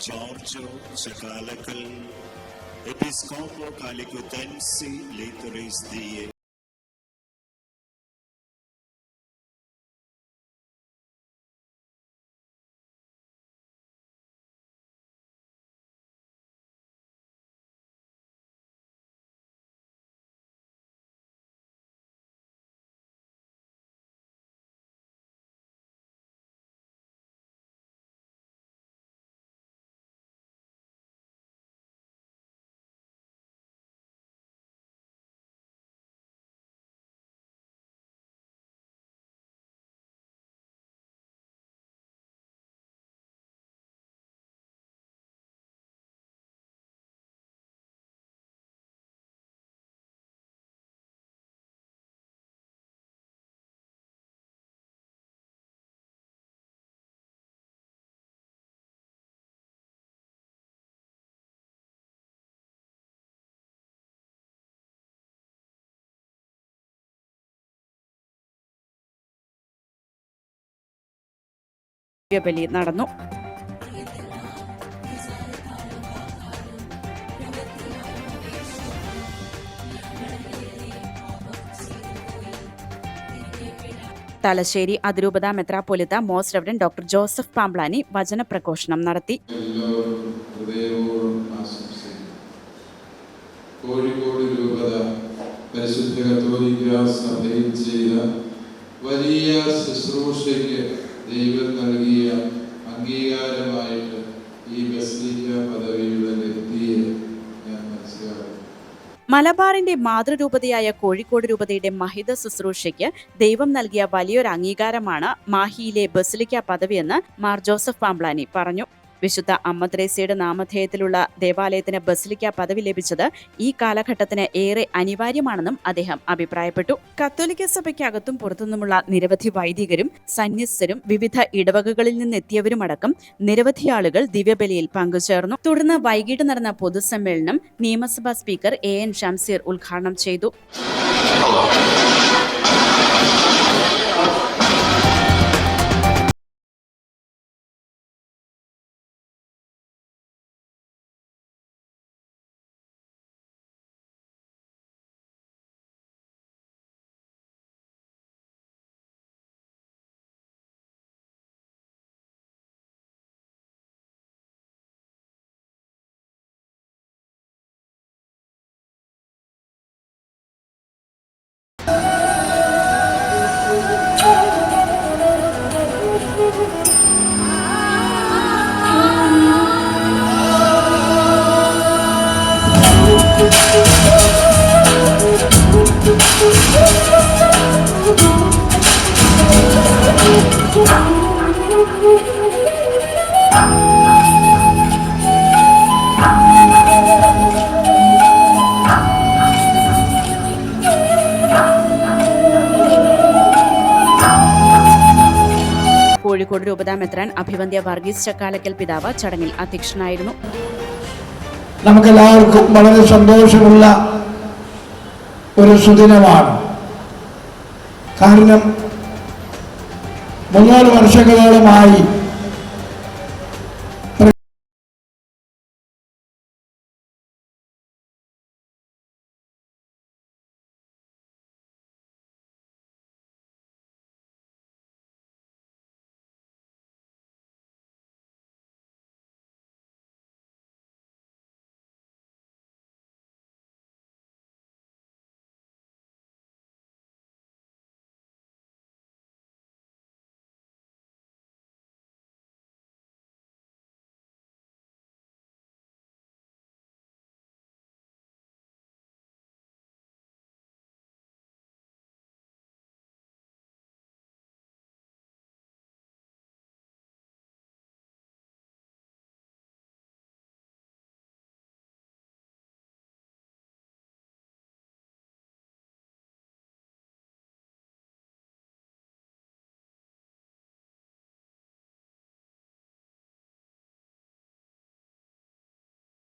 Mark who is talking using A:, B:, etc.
A: Giorgio Cicalakal, Episcopo Calicutensi Literis Die.
B: ദിവ്യബലി നടന്നു. തലശ്ശേരി അതിരൂപത മെത്രാപ്പൊലിത്ത മോസ്റ്റ് റെവഡൻ ഡോക്ടർ ജോസഫ് പാംബ്ലാനി വചനപ്രഘോഷണം നടത്തി.
C: കോഴിക്കോട് രൂപത പരിശുദ്ധ കത്തോലിക്ക സഭയിൽ ചെയ്ത വലിയ ശുശ്രൂഷയ്ക്ക് ദൈവം നൽകിയ അംഗീകാരമായിട്ട് ഈ ബസ്ലിക്ക പദവിയുടെ വ്യക്തിയെ ഞാൻ മനസ്സിലാക്കുന്നു.
B: മലബാറിന്റെ മാതൃരൂപതയായ കോഴിക്കോട് രൂപതയുടെ മഹിത ശുശ്രൂഷയ്ക്ക് ദൈവം നൽകിയ വലിയൊരു അംഗീകാരമാണ് മാഹിയിലെ ബസിലിക്ക പദവിയെന്ന് മാർ ജോസഫ് പാംബ്ലാനി പറഞ്ഞു. വിശുദ്ധ അമ്മദ്രേസയുടെ നാമധേയത്തിലുള്ള ദേവാലയത്തിന് ബസിലിക്ക പദവി ലഭിച്ചത് ഈ കാലഘട്ടത്തിന് ഏറെ അനിവാര്യമാണെന്നും അദ്ദേഹം അഭിപ്രായപ്പെട്ടു. കത്തോലിക്ക സഭയ്ക്കകത്തും പുറത്തുനിന്നുമുള്ള നിരവധി വൈദികരും സന്യസ്തരും വിവിധ ഇടവകകളിൽ നിന്നെത്തിയവരുമടക്കം നിരവധി ആളുകൾ ദിവ്യബലിയിൽ പങ്കുചേർന്നു. തുടർന്ന് വൈകിട്ട് നടന്ന പൊതുസമ്മേളനം നിയമസഭാ സ്പീക്കർ എ എൻ ഷംസീർ ഉദ്ഘാടനം ചെയ്തു. thank you. കോഴിക്കോട് രൂപതാ മെത്രാൻ അഭിവന്ധ്യ വർഗീസ് ചക്കാലക്കൽ പിതാവ് ചടങ്ങിൽ അധ്യക്ഷനായിരുന്നു.
D: നമുക്കെല്ലാവർക്കും വളരെ സന്തോഷമുള്ള ഒരു സുദിനമാണ്. കാരണം മുന്നൂറ് വർഷങ്ങളോളമായി